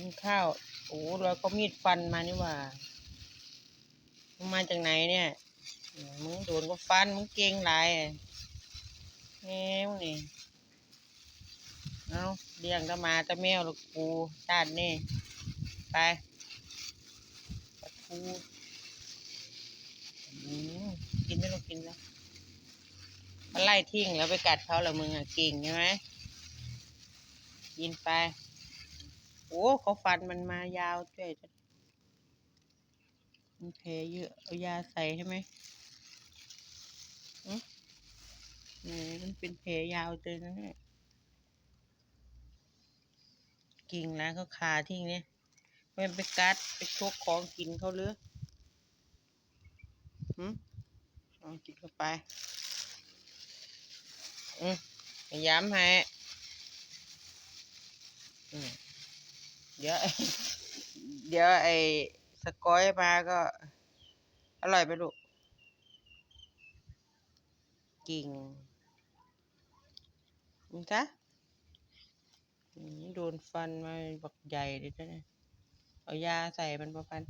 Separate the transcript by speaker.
Speaker 1: กินข้าว โอ้เราก็มีดฟันมานี่ว่ามึงมาจากไหนเนี่ย มึงโดนก็ฟัน มึงเก่งหลายแมวนี่ เอาเลี้ยงตะมาตะแมวแล้วกูชาตินี่ ไปปลาทูกินไม่ต้องกินแล้วมันไล่ทิ้งแล้วไปกัดเขาแล้วมึงอะเก่งใช่ไหมกินไป โอ้เขาฟันมันมายาวช่วยจังมันแผลเยอะ เอายาใส่ให้ไหมอืมนี่มันเป็นแผลยาวเลยนะเนี่ยกิ่งแล้วเขาคาทิ้งเนี่ยมันไปกัดไปชกของกินเขาหรือหืมเอากินเข้าไป อืมยายามให้อืม เดี๋ยวเดี๋ยวไอ้สกอยมาก็ อร่อยไปลูกกิ่งมึงคะอืมโดนฟันมาบักใหญ่เลยนะเนี่ยเอายาใส่มันประพัน